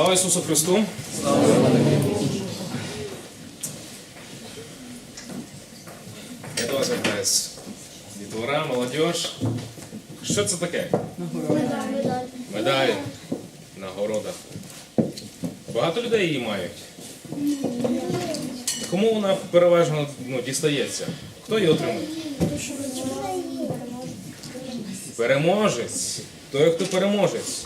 Слава Ісусу Христу! Я до вас. Дітвора, молодіж. Що це таке? Медаль. Нагорода. Багато людей її мають. Кому вона переважно ну, дістається? Хто її отримує? Переможець. Той, хто переможець.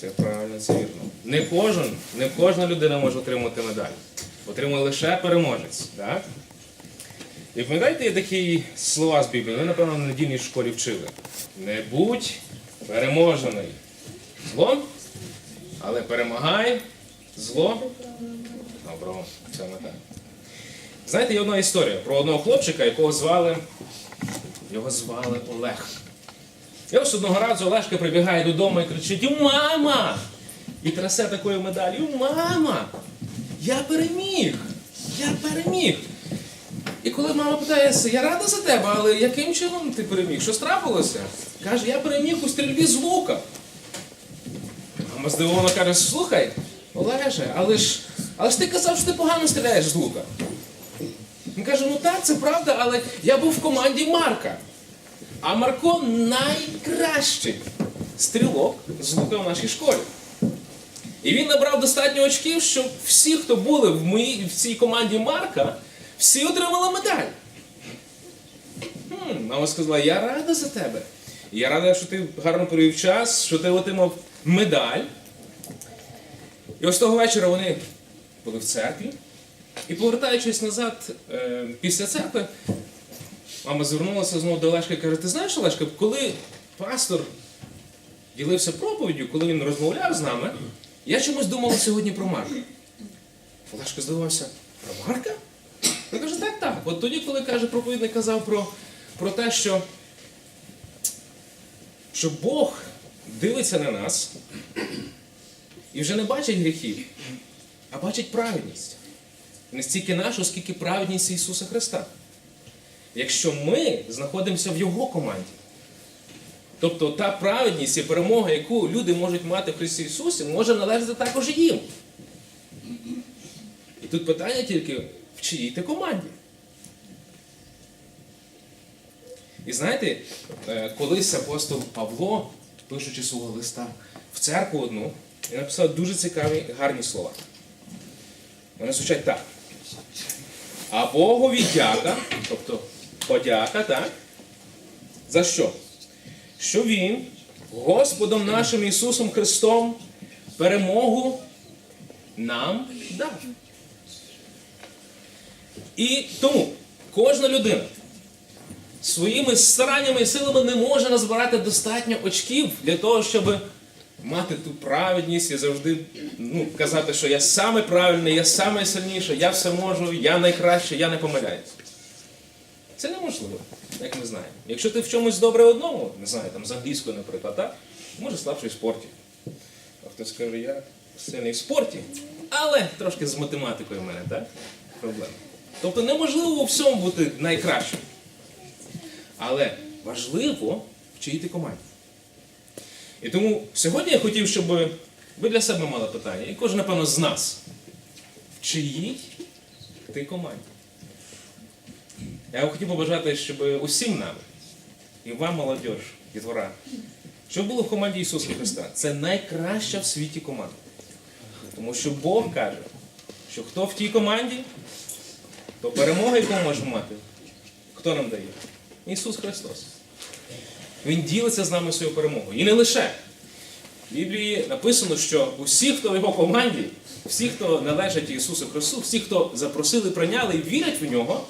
Це правильно, це вірно. Не кожен, не кожна людина може отримати медаль. Отримує лише переможець. Так? І пам'ятаєте, є такі слова з Біблії, ви, напевно, на недільній школі вчили. Не будь переможений злом, але перемагай зло. Добро, саме так. Знаєте, є одна історія про одного хлопчика, якого звали, його звали Олег. І ось одного разу Олешка прибігає додому і кричить: Мама! І трясе такою медаллю, мама! Я переміг! Я переміг! І коли мама питає, я рада за тебе, але яким чином ти переміг? Що трапилося? Каже, я переміг у стрільбі з лука. Мама здивовано каже, слухай, Олеже, але ж, але ж ти казав, що ти погано стріляєш з лука. Він каже, ну так, це правда, але я був в команді Марка. А Марко найкращий стрілок з лука в нашій школі. І він набрав достатньо очків, щоб всі, хто були в, моїй, в цій команді Марка, всі отримали медаль. Хм, мама сказала, я рада за тебе. Я рада, що ти гарно провів час, що ти отримав медаль. І ось того вечора вони були в церкві. І повертаючись назад е, після церкви, мама звернулася знову до Олешка і каже: Ти знаєш, Олешка, коли пастор ділився проповіддю, коли він розмовляв з нами, я чомусь думала сьогодні про Марка. Олешка здивувався, про Марка? Він каже, так, так. От тоді, коли каже, проповідник казав про, про те, що, що Бог дивиться на нас і вже не бачить гріхів, а бачить праведність. Не стільки нашу, скільки праведність Ісуса Христа. Якщо ми знаходимося в Його команді, тобто та праведність і перемога, яку люди можуть мати в Христі Ісусі, може належати також їм. І тут питання тільки, в чиїй ти команді. І знаєте, е, колись апостол Павло, пишучи свого листа в церкву одну, він написав дуже цікаві, гарні слова. Вони звучать так. А Богові дяка, тобто подяка, так? За що? Що Він, Господом нашим Ісусом Христом, перемогу нам дав. І тому кожна людина своїми стараннями і силами не може назбирати достатньо очків для того, щоб мати ту праведність і завжди ну, казати, що я саме правильний, я саме сильніший, я все можу, я найкращий, я не помиляюсь. Це неможливо, як ми знаємо. Якщо ти в чомусь добре одному, не знаю, там з англійською, наприклад, так, може слабший в спорті. А хтось каже, я сильний в спорті, але трошки з математикою в мене, так? Проблема. Тобто неможливо у всьому бути найкращим. Але важливо в чиїй ти команді. І тому сьогодні я хотів, щоб ви для себе мали питання, і кожен, напевно, з нас. В чиїй ти команді? Я хотів побажати, щоб усім нам, і вам, молодь, дітвора, щоб було в команді Ісуса Христа. Це найкраща в світі команда. Тому що Бог каже, що хто в тій команді, то перемога, яку можемо мати, хто нам дає? Ісус Христос. Він ділиться з нами своєю перемогою. І не лише. В Біблії написано, що усі, хто в його команді, всі, хто належать Ісусу Христу, всі, хто запросили, прийняли і вірять в нього,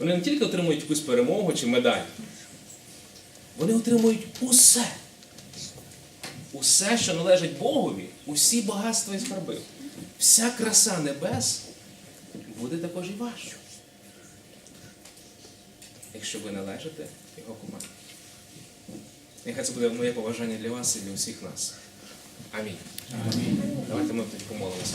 вони не тільки отримують якусь перемогу чи медаль, вони отримують усе. Усе, що належить Богові, усі багатства і скарби. Вся краса небес буде також і вашою. Якщо ви належите його команді. Нехай це буде моє побажання для вас і для усіх нас. Амінь. Амінь. Давайте ми тоді помолимося.